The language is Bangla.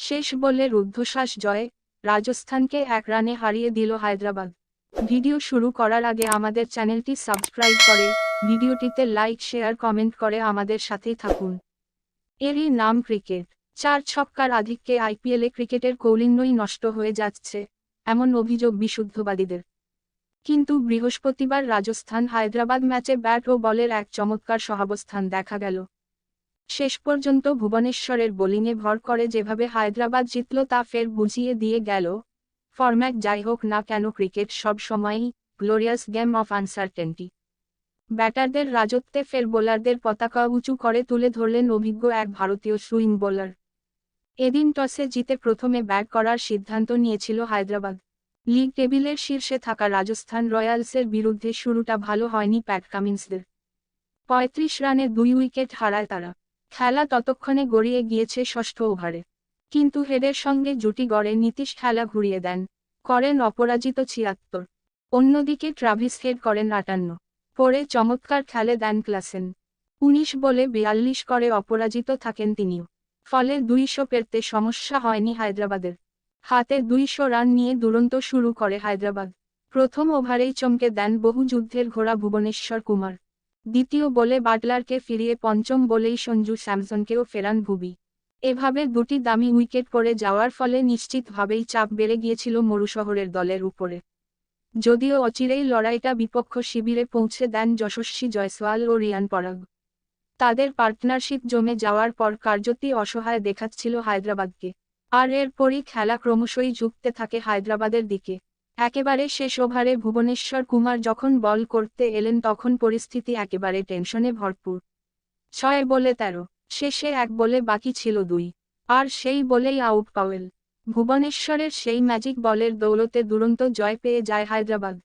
শেষ বলে রুদ্ধশ্বাস জয়ে রাজস্থানকে এক রানে হারিয়ে দিল হায়দ্রাবাদ। ভিডিও শুরু করার আগে আমাদের চ্যানেলটি সাবস্ক্রাইব করে, ভিডিওটিতে লাইক, শেয়ার, কমেন্ট করে আমাদের সাথেই থাকুন। এরই নাম ক্রিকেট। চার ছক্কার আধিক্যে আইপিএলে ক্রিকেটের কৌলিন্যই নষ্ট হয়ে যাচ্ছে, এমন অভিযোগ বিশুদ্ধবাদীদের। কিন্তু বৃহস্পতিবার রাজস্থান হায়দ্রাবাদ ম্যাচে ব্যাট ও বলের এক চমৎকার সহাবস্থান দেখা গেল। শেষ পর্যন্ত ভুবনেশ্বরের বোলিংয়ে ভর করে যেভাবে হায়দ্রাবাদ জিতল তা ফের বুঝিয়ে দিয়ে গেল, ফরম্যাট যাই হোক না কেন ক্রিকেট সব সময়ই গ্লোরিয়াস গেম অফ আনসার্টেনটি। ব্যাটারদের রাজত্বে ফের বোলারদের পতাকা উঁচু করে তুলে ধরলেন অভিজ্ঞ এক ভারতীয় সুইং বোলার। এদিন টসে জিতে প্রথমে ব্যাট করার সিদ্ধান্ত নিয়েছিল হায়দ্রাবাদ। লিগ টেবিলের শীর্ষে থাকা রাজস্থান রয়্যালসের বিরুদ্ধে শুরুটা ভালো হয়নি প্যাট কামিন্সদের। পঁয়ত্রিশ রানে দুই উইকেট হারায় তারা। খেলা ততক্ষণে গড়িয়ে গিয়েছে ষষ্ঠ ওভারে। কিন্তু হেডের সঙ্গে জুটি গড়ে নীতিশ খেলা ঘুরিয়ে দেন, করেন অপরাজিত ছিয়াত্তর। অন্যদিকে ট্রাভিস হেড করেন আটান্ন। পরে চমৎকার খেলে দেন ক্লাসেন। উনিশ বলে বিয়াল্লিশ করে অপরাজিত থাকেন তিনিও। ফলে দুইশো পেরতে সমস্যা হয়নি হায়দ্রাবাদের। হাতে দুইশো রান নিয়ে দুরন্ত শুরু করে হায়দ্রাবাদ। প্রথম ওভারেই চমকে দেন বহু যুদ্ধের ঘোড়া ভুবনেশ্বর কুমার। দ্বিতীয় বলে বাটলারকে ফিরিয়ে পঞ্চম বলেই সঞ্জু স্যামসনকেও ফেরান ভুবি। এভাবে দুটি দামি উইকেট পড়ে যাওয়ার ফলে নিশ্চিতভাবেই চাপ বেড়ে গিয়েছিল মরুশহরের দলের উপরে। যদিও অচিরেই লড়াইটা বিপক্ষ শিবিরে পৌঁছে দেন যশস্বী জয়সওয়াল ও রিয়ান পরাগ। তাদের পার্টনারশিপ জমে যাওয়ার পর কার্যতি অসহায় দেখাচ্ছিল হায়দ্রাবাদকে। আর এরপরই খেলা ক্রমশই ঝুঁকতে থাকে হায়দ্রাবাদের দিকে। একেবারে শেষ ওভারে ভুবনেশ্বর কুমার যখন বল করতে এলেন তখন পরিস্থিতি একেবারে টেনশনে ভরপুর। ছয় বলে তেরো, শেষে এক বলে বাকি ছিল দুই। আর সেই বলেই আউট পাওয়েল। ভুবনেশ্বরের সেই ম্যাজিক বলের দৌলতে দুরন্ত জয় পেয়ে যায় হায়দ্রাবাদ।